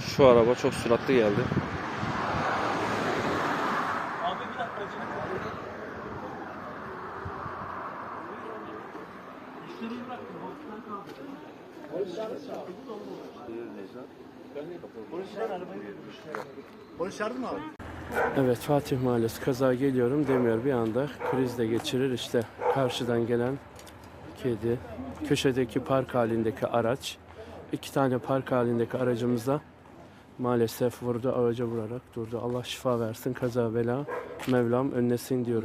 Şu araba çok süratli geldi. Polis çağırdı mı abi? Evet Fatih Mahallesi kaza geliyorum demiyor bir anda kriz de geçirir işte karşıdan gelen kedi köşedeki park halindeki araç iki tane park halindeki aracımıza maalesef vurdu ağaca vurarak durdu Allah şifa versin kaza bela Mevlam önlesin diyoruz.